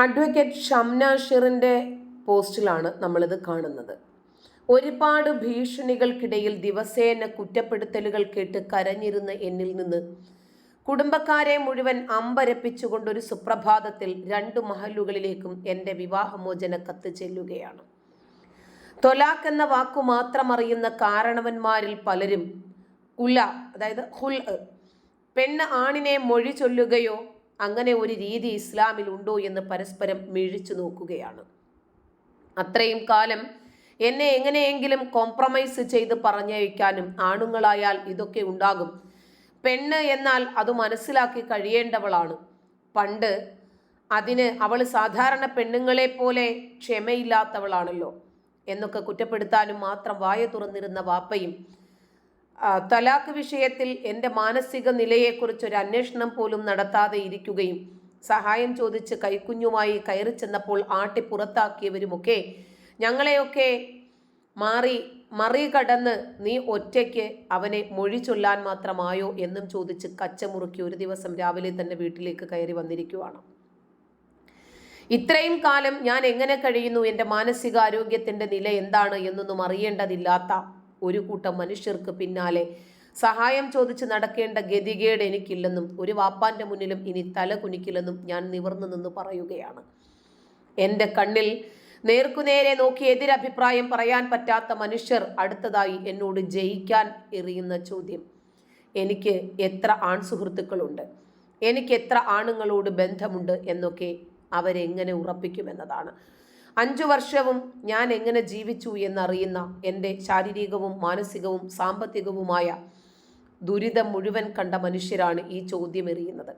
Advocate Shamna ഷിറിന്റെ പോസ്റ്റിലാണ് നമ്മളിത് കാണുന്നത്. ഒരുപാട് ഭീഷണികൾക്കിടയിൽ ദിവസേന കുറ്റപ്പെടുത്തലുകൾ കേട്ട് കരഞ്ഞിരുന്ന എന്നിൽ നിന്ന് കുടുംബക്കാരെ മുഴുവൻ അമ്പരപ്പിച്ചുകൊണ്ടൊരു സുപ്രഭാതത്തിൽ രണ്ടു മഹലുകളിലേക്കും എന്റെ വിവാഹമോചന കത്ത് ചെല്ലുകയാണ്. തൊലാഖ് എന്ന വാക്കു മാത്രം അറിയുന്ന കാരണവന്മാരിൽ പലരും ഉല അതായത് ഹുൽ പെണ്ണ് ആണിനെ മൊഴി ചൊല്ലുകയോ അങ്ങനെ ഒരു രീതി ഇസ്ലാമിൽ ഉണ്ടോ എന്ന് പരസ്പരം മിഴിച്ചു നോക്കുകയാണ്. അത്രയും കാലം എന്നെ എങ്ങനെയെങ്കിലും കോംപ്രമൈസ് ചെയ്ത് പറഞ്ഞയക്കാനും ആണുങ്ങളായാൽ ഇതൊക്കെ ഉണ്ടാകും. പെണ്ണ് എന്നാൽ അത് മനസ്സിലാക്കി കഴിയേണ്ടവളാണ്. പണ്ട് അതിന് അവൾ സാധാരണ പെണ്ണുങ്ങളെ പോലെ ക്ഷമയില്ലാത്തവളാണല്ലോ. എന്നൊക്കെ കുറ്റപ്പെടുത്താനും മാത്രം വായ തുറന്നിരുന്ന വാപ്പയും തലാഖ് വിഷയത്തിൽ എന്റെ മാനസിക നിലയെക്കുറിച്ച് ഒരു അന്വേഷണം പോലും നടത്താതെ ഇരിക്കുകയും സഹായം ചോദിച്ച് കൈക്കുഞ്ഞുമായി കയറി ചെന്നപ്പോൾ ആട്ടി പുറത്താക്കിയവരുമൊക്കെ ഞങ്ങളെയൊക്കെ മാറി മറികടന്ന് നീ ഒറ്റയ്ക്ക് അവനെ മൊഴി ചൊല്ലാൻ മാത്രമായോ എന്നും ചോദിച്ച് കച്ചമുറുക്കി ഒരു ദിവസം രാവിലെ തന്നെ വീട്ടിലേക്ക് കയറി വന്നിരിക്കുവാണ്. ഇത്രയും കാലം ഞാൻ എങ്ങനെ കഴിയുന്നു? എന്റെ മാനസികാരോഗ്യത്തിന്റെ നില എന്താണ് എന്നൊന്നും അറിയേണ്ടതില്ലാത്ത ഒരു കൂട്ടം മനുഷ്യർക്ക് പിന്നാലെ സഹായം ചോദിച്ച് നടക്കേണ്ട ഗതികേട് എനിക്കില്ലെന്നും ഒരു വാപ്പാന്റെ മുന്നിലും ഇനി തല കുനിക്കില്ലെന്നും ഞാൻ നിവർന്നു നിന്ന് പറയുകയാണ്. എന്റെ കണ്ണിൽ നേർക്കുനേരെ നോക്കി എതിരഭിപ്രായം പറയാൻ പറ്റാത്ത മനുഷ്യർ അടുത്തതായി എന്നോട് ജയിക്കാൻ എറിയുന്ന ചോദ്യം. എനിക്ക് എത്ര ആൺ സുഹൃത്തുക്കളുണ്ട് എനിക്ക് എത്ര ആണുങ്ങളോട് ബന്ധമുണ്ട് എന്നൊക്കെ അവരെങ്ങനെ ഉറപ്പിക്കുമെന്നതാണ്. അഞ്ചു വർഷവും ഞാൻ എങ്ങനെ ജീവിച്ചു എന്നറിയുന്ന എന്റെ ശാരീരികവും മാനസികവും സാമ്പത്തികവുമായ ദുരിതം മുഴുവൻ കണ്ട മനുഷ്യരാണ് ഈ ചോദ്യം എറിയുന്നത്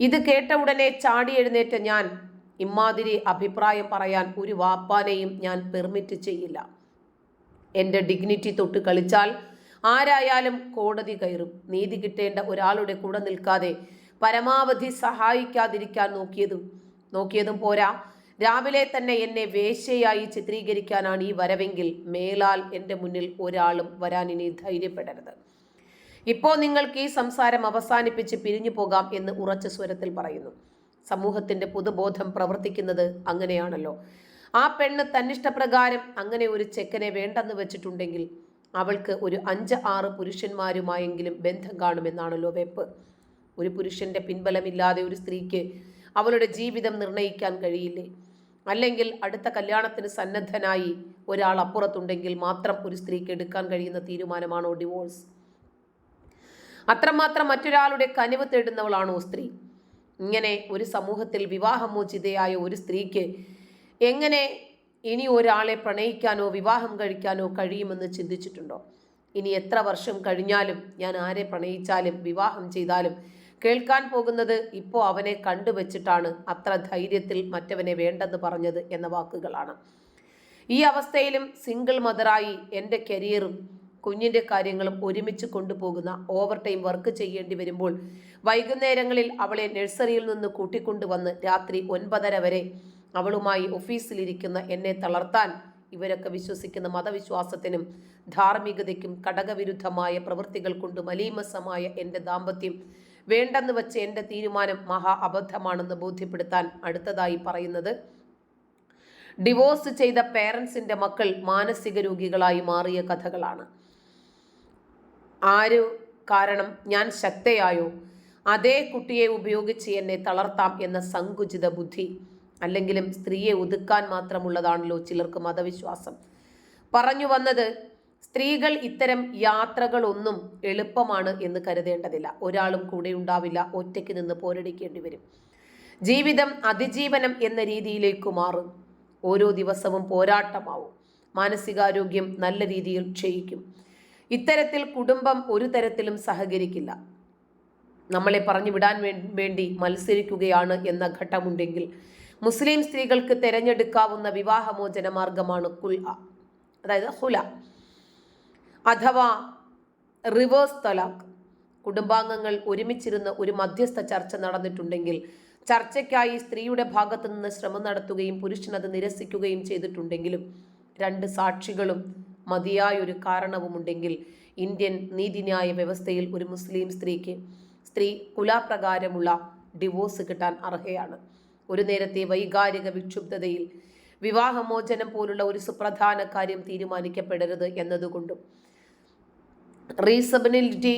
ഇത് കേട്ട ഉടനെ ചാടി എഴുന്നേറ്റ ഞാൻ ഇമ്മാതിരി അഭിപ്രായം പറയാൻ ഒരു വാപ്പാനെയും ഞാൻ പെർമിറ്റ് ചെയ്യില്ല. എന്റെ ഡിഗ്നിറ്റി തൊട്ട് കളിച്ചാൽ ആരായാലും കോടതി കയറും. നീതി കിട്ടേണ്ട ഒരാളുടെ കൂടെ നിൽക്കാതെ പരമാവധി സഹായിക്കാതിരിക്കാൻ നോക്കിയതും നോക്കിയതും പോരാ. രാവിലെ തന്നെ എന്നെ വേശ്യയായി ചിത്രീകരിക്കാനാണ് ഈ വരവെങ്കിൽ മേലാൽ എന്റെ മുന്നിൽ ഒരാളും വരാൻ ഇനി ധൈര്യപ്പെടരുത്. ഇപ്പോൾ നിങ്ങൾക്ക് ഈ സംസാരം അവസാനിപ്പിച്ച് പിരിഞ്ഞു പോകാം എന്ന് ഉറച്ച സ്വരത്തിൽ പറയുന്നു. സമൂഹത്തിന്റെ പുതുബോധം പ്രവർത്തിക്കുന്നത് അങ്ങനെയാണല്ലോ. ആ പെണ്ണ് തന്നിഷ്ടപ്രകാരം അങ്ങനെ ഒരു ചെക്കനെ വേണ്ടെന്ന് വെച്ചിട്ടുണ്ടെങ്കിൽ അവൾക്ക് ഒരു അഞ്ച് ആറ് പുരുഷന്മാരുമായെങ്കിലും ബന്ധം കാണുമെന്നാണല്ലോ വെപ്പ്. ഒരു പുരുഷന്റെ പിൻബലമില്ലാതെ ഒരു സ്ത്രീക്ക് അവളുടെ ജീവിതം നിർണയിക്കാൻ കഴിയില്ലേ? അല്ലെങ്കിൽ അടുത്ത കല്യാണത്തിന് സന്നദ്ധനായി ഒരാൾ അപ്പുറത്തുണ്ടെങ്കിൽ മാത്രം ഒരു സ്ത്രീക്ക് എടുക്കാൻ കഴിയുന്ന തീരുമാനമാണോ ഡിവോഴ്സ് അത്രമാത്രം മറ്റൊരാളുടെ കനിവ് തേടുന്നവളാണോ സ്ത്രീ? ഇങ്ങനെ ഒരു സമൂഹത്തിൽ വിവാഹമോചിതയായ ഒരു സ്ത്രീക്ക് എങ്ങനെ ഇനി ഒരാളെ പ്രണയിക്കാനോ വിവാഹം കഴിക്കാനോ കഴിയുമെന്ന് ചിന്തിച്ചിട്ടുണ്ടോ? ഇനി എത്ര വർഷം കഴിഞ്ഞാലും ഞാൻ ആരെ പ്രണയിച്ചാലും വിവാഹം ചെയ്താലും കേൾക്കാൻ പോകുന്നത് ഇപ്പോൾ അവനെ കണ്ടുവച്ചിട്ടാണ് അത്ര ധൈര്യത്തിൽ മറ്റവനെ വേണ്ടെന്ന് പറഞ്ഞത് എന്ന വാക്കുകളാണ്. ഈ അവസ്ഥയിലും സിംഗിൾ മദറായി എന്റെ കരിയറും കുഞ്ഞിന്റെ കാര്യങ്ങളും ഒരുമിച്ച് കൊണ്ടുപോകുന്ന ഓവർ ടൈം വർക്ക് ചെയ്യേണ്ടി വരുമ്പോൾ വൈകുന്നേരങ്ങളിൽ അവളെ നഴ്സറിയിൽ നിന്ന് കൂട്ടിക്കൊണ്ടുവന്ന് രാത്രി ഒൻപതര വരെ അവളുമായി ഓഫീസിലിരിക്കുന്ന എന്നെ തളർത്താൻ ഇവരൊക്കെ വിശ്വസിക്കുന്ന മതവിശ്വാസത്തിനും ധാർമ്മികതയ്ക്കും കടകവിരുദ്ധമായ പ്രവൃത്തികൾ കൊണ്ട് മലീമസമായ എന്റെ ദാമ്പത്യം വേണ്ടെന്ന് വെച്ച് എന്റെ തീരുമാനം മഹാ അബദ്ധമാണെന്ന് ബോധ്യപ്പെടുത്താൻ അടുത്തതായി പറയുന്നത്. ഡിവോഴ്സ് ചെയ്ത പേരൻസിന്റെ മക്കൾ മാനസിക രോഗികളായി മാറിയ കഥകളാണ്. ആര് കാരണം ഞാൻ ശക്തയായോ? അതേ കുട്ടിയെ ഉപയോഗിച്ച് എന്നെ തളർത്താം എന്ന സങ്കുചിത ബുദ്ധി. അല്ലെങ്കിലും സ്ത്രീയെ ഒതുക്കാൻ മാത്രമുള്ളതാണല്ലോ ചിലർക്ക് മതവിശ്വാസം. പറഞ്ഞു വന്നത് സ്ത്രീകൾ ഇത്തരം യാത്രകളൊന്നും എളുപ്പമാണ് എന്ന് കരുതേണ്ടതില്ല. ഒരാളും കൂടെ ഉണ്ടാവില്ല ഒറ്റയ്ക്ക് നിന്ന് പോരടിക്കേണ്ടി വരും. ജീവിതം അതിജീവനം എന്ന രീതിയിലേക്ക് മാറും. ഓരോ ദിവസവും പോരാട്ടമാവും. മാനസികാരോഗ്യം നല്ല രീതിയിൽ ക്ഷയിക്കും. ഇത്തരത്തിൽ കുടുംബം ഒരു തരത്തിലും സഹകരിക്കില്ല. നമ്മളെ പറഞ്ഞു വിടാൻ വേണ്ടി മത്സരിക്കുകയാണ് എന്ന ഘട്ടമുണ്ടെങ്കിൽ മുസ്ലിം സ്ത്രീകൾക്ക് തിരഞ്ഞെടുക്കാവുന്ന വിവാഹമോചന മാർഗമാണ് കുൽ അതായത് ഹുല. അഥവാ റിവേഴ്സ് തലാഖ്. കുടുംബാംഗങ്ങൾ ഒരുമിച്ചിരുന്ന് ഒരു മധ്യസ്ഥ ചർച്ച നടന്നിട്ടുണ്ടെങ്കിൽ ചർച്ചയ്ക്കായി സ്ത്രീയുടെ ഭാഗത്തു നിന്ന് ശ്രമം നടത്തുകയും പുരുഷൻ അത് നിരസിക്കുകയും ചെയ്തിട്ടുണ്ടെങ്കിലും രണ്ട് സാക്ഷികളും മതിയായൊരു കാരണവുമുണ്ടെങ്കിൽ ഇന്ത്യൻ നീതിന്യായ വ്യവസ്ഥയിൽ ഒരു മുസ്ലിം സ്ത്രീക്ക് സ്ത്രീ കുലാപ്രകാരമുള്ള ഡിവോഴ്സ് കിട്ടാൻ അർഹയാണ്. ഒരു നേരത്തെ വൈകാരിക വിക്ഷുബ്ധതയിൽ വിവാഹമോചനം പോലുള്ള ഒരു സുപ്രധാന കാര്യം തീരുമാനിക്കപ്പെടരുത് എന്നതുകൊണ്ടും റീസബിലിറ്റി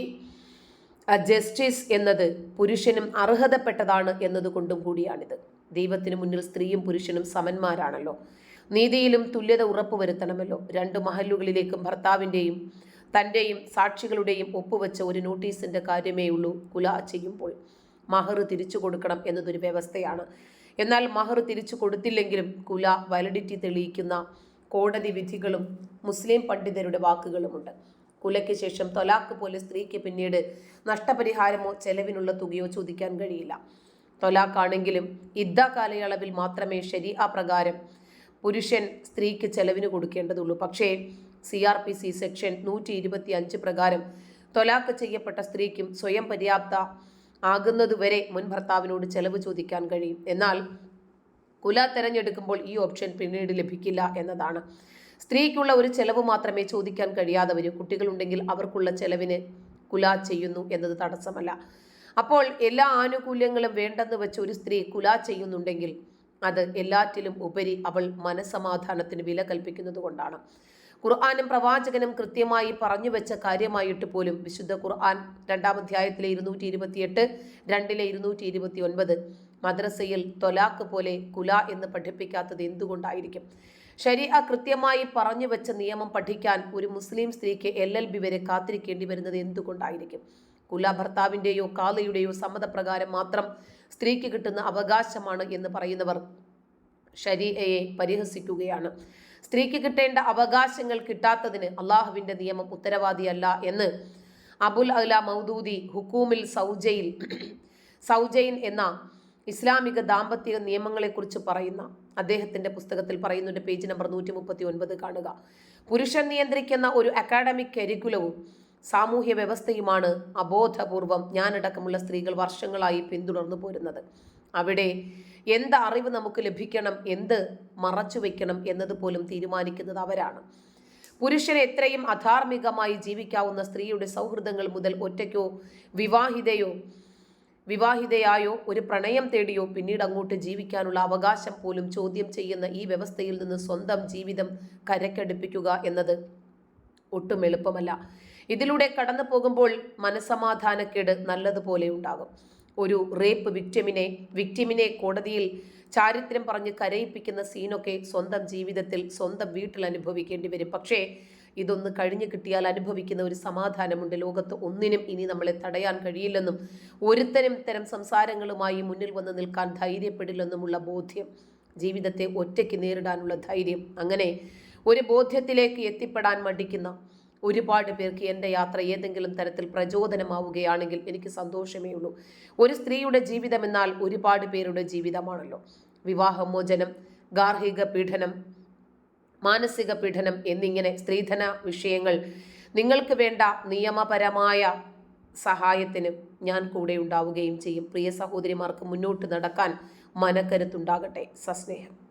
ജസ്റ്റിസ് എന്നത് പുരുഷനും അർഹതപ്പെട്ടതാണ് എന്നതുകൊണ്ടും കൂടിയാണിത്. ദൈവത്തിന് മുന്നിൽ സ്ത്രീയും പുരുഷനും സമന്മാരാണല്ലോ. നീതിയിലും തുല്യത ഉറപ്പുവരുത്തണമല്ലോ. രണ്ട് മഹല്ലുകളിലേക്കും ഭർത്താവിന്റെയും തന്റെയും സാക്ഷികളുടെയും ഒപ്പുവെച്ച ഒരു നോട്ടീസിന്റെ കാര്യമേ ഉള്ളൂ കുല ചെയ്യുമ്പോൾ. മഹർ തിരിച്ചു കൊടുക്കണം എന്നതൊരു വ്യവസ്ഥയാണ്. എന്നാൽ മഹർ തിരിച്ചു കൊടുത്തില്ലെങ്കിലും കുല വാലിഡിറ്റി തെളിയിക്കുന്ന കോടതി വിധികളും മുസ്ലിം പണ്ഡിതരുടെ വാക്കുകളുമുണ്ട്. കുലയ്ക്ക് ശേഷം തൊലാക്ക് പോലെ സ്ത്രീക്ക് പിന്നീട് നഷ്ടപരിഹാരമോ ചെലവിനുള്ള തുകയോ ചോദിക്കാൻ കഴിയില്ല. തൊലാക്കാണെങ്കിലും ഇദ്ദ കാലയളവിൽ മാത്രമേ ശരി ആ പ്രകാരം പുരുഷൻ സ്ത്രീക്ക് ചെലവിന് കൊടുക്കേണ്ടതുള്ളൂ. പക്ഷേ C R P C section നൂറ്റി ഇരുപത്തി അഞ്ച് പ്രകാരം തൊലാക്ക് ചെയ്യപ്പെട്ട സ്ത്രീക്കും സ്വയം പര്യാപ്ത ആകുന്നതുവരെ മുൻ ഭർത്താവിനോട് ചെലവ് ചോദിക്കാൻ കഴിയും. എന്നാൽ കുല തിരഞ്ഞെടുക്കുമ്പോൾ ഈ ഓപ്ഷൻ പിന്നീട് ലഭിക്കില്ല എന്നതാണ്. സ്ത്രീക്കുള്ള ഒരു ചെലവ് മാത്രമേ ചോദിക്കാൻ കഴിയാതെ വരൂ കുട്ടികളുണ്ടെങ്കിൽ അവർക്കുള്ള ചെലവിന് കുല ചെയ്യുന്നു എന്നത് തടസ്സമല്ല. അപ്പോൾ എല്ലാ ആനുകൂല്യങ്ങളും വേണ്ടെന്ന് വെച്ച് ഒരു സ്ത്രീ കുല ചെയ്യുന്നുണ്ടെങ്കിൽ അത് എല്ലാറ്റിലും ഉപരി അവൾ മനസമാധാനത്തിന് വില കൽപ്പിക്കുന്നത് കൊണ്ടാണ്. ഖുർആാനും പ്രവാചകനും കൃത്യമായി പറഞ്ഞു വെച്ച കാര്യമായിട്ട് പോലും വിശുദ്ധ ഖുർആൻ രണ്ടാം അധ്യായത്തിലെ ഇരുന്നൂറ്റി ഇരുപത്തിയെട്ട് രണ്ടിലെ ഇരുന്നൂറ്റി ഇരുപത്തി ഒൻപത് മദ്രസയിൽ തൊലാക്ക് പോലെ കുല എന്ന് പഠിപ്പിക്കാത്തത് എന്തുകൊണ്ടായിരിക്കും? ശരിയ കൃത്യമായി പറഞ്ഞു വെച്ച നിയമം പഠിക്കാൻ ഒരു മുസ്ലിം സ്ത്രീക്ക് എൽ എൽ ബി വരെ കാത്തിരിക്കേണ്ടി വരുന്നത് എന്തുകൊണ്ടായിരിക്കും? കുല ഭർത്താവിന്റെയോ കാലയുടെയോ സമ്മതപ്രകാരം മാത്രം സ്ത്രീക്ക് കിട്ടുന്ന അവകാശമാണ് എന്ന് പറയുന്നവർ ഷരീഅയെ പരിഹസിക്കുകയാണ്. സ്ത്രീക്ക് കിട്ടേണ്ട അവകാശങ്ങൾ കിട്ടാത്തതിന് അള്ളാഹുവിന്റെ നിയമം ഉത്തരവാദിയല്ല എന്ന് അബുൽ അല മൗദൂദി ഹുക്കൂമിൽ സൗജയിൽ സൗജയിൻ എന്ന ഇസ്ലാമിക ദാമ്പത്യ നിയമങ്ങളെക്കുറിച്ച് പറയുന്ന അദ്ദേഹത്തിന്റെ പുസ്തകത്തിൽ പറയുന്നുണ്ട് പേജ് നമ്പർ നൂറ്റി മുപ്പത്തി ഒൻപത് കാണുക. പുരുഷൻ നിയന്ത്രിക്കുന്ന ഒരു അക്കാഡമിക് കരിക്കുലവും സാമൂഹ്യ വ്യവസ്ഥയുമാണ് അബോധപൂർവം ഞാനടക്കമുള്ള സ്ത്രീകൾ വർഷങ്ങളായി പിന്തുടർന്നു പോരുന്നത്. അവിടെ എന്ത് അറിവ് നമുക്ക് ലഭിക്കണം എന്ത് മറച്ചു വയ്ക്കണം എന്നത് പോലും തീരുമാനിക്കുന്നത് അവരാണ്. പുരുഷനെ എത്രയും അധാർമികമായി ജീവിക്കാവുന്ന സ്ത്രീയുടെ സൗഹൃദങ്ങൾ മുതൽ ഒറ്റയ്ക്കോ വിവാഹിതയോ വിവാഹിതയായോ ഒരു പ്രണയം തേടിയോ പിന്നീട് അങ്ങോട്ട് ജീവിക്കാനുള്ള അവകാശം പോലും ചോദ്യം ചെയ്യുന്ന ഈ വ്യവസ്ഥയിൽ നിന്ന് സ്വന്തം ജീവിതം കരക്കടുപ്പിക്കുക എന്നത് ഒട്ടും എളുപ്പമല്ല. ഇതിലൂടെ കടന്നു പോകുമ്പോൾ മനസമാധാനക്കേട് നല്ലതുപോലെ ഉണ്ടാകും. ഒരു റേപ്പ് വിക്ടിമിനെ വിക്ടിമിനെ കോടതിയിൽ ചാരിത്രം പറഞ്ഞ് കരയിപ്പിക്കുന്ന സീനൊക്കെ സ്വന്തം ജീവിതത്തിൽ സ്വന്തം വീട്ടിൽ അനുഭവിക്കേണ്ടി വരും. പക്ഷേ ഇതൊന്ന് കഴിഞ്ഞു കിട്ടിയാൽ അനുഭവിക്കുന്ന ഒരു സമാധാനമുണ്ട്. ലോകത്ത് ഒന്നിനും ഇനി നമ്മളെ തടയാൻ കഴിയില്ലെന്നും ഒരുത്തരും ഇത്തരം സംസാരങ്ങളുമായി മുന്നിൽ വന്ന് നിൽക്കാൻ ധൈര്യപ്പെടില്ലെന്നുമുള്ള ബോധ്യം ജീവിതത്തെ ഒറ്റയ്ക്ക് നേരിടാനുള്ള ധൈര്യം. അങ്ങനെ ഒരു ബോധ്യത്തിലേക്ക് എത്തിപ്പെടാൻ മടിക്കുന്ന ഒരുപാട് പേർക്ക് എന്റെ യാത്ര ഏതെങ്കിലും തരത്തിൽ പ്രചോദനമാവുകയാണെങ്കിൽ എനിക്ക് സന്തോഷമേ ഉള്ളൂ. ഒരു സ്ത്രീയുടെ ജീവിതം എന്നാൽ ഒരുപാട് പേരുടെ ജീവിതമാണല്ലോ. വിവാഹമോചനം ഗാർഹിക പീഡനം മാനസിക പീഡനം എന്നിങ്ങനെ സ്ത്രീധന വിഷയങ്ങൾ നിങ്ങൾക്ക് വേണ്ട നിയമപരമായ സഹായത്തിന് ഞാൻ കൂടെ ഉണ്ടാവുകയും ചെയ്യും. പ്രിയ സഹോദരിമാർക്ക് മുന്നോട്ട് നടക്കാൻ മനക്കരുത്തുണ്ടാകട്ടെ. സസ്നേഹം.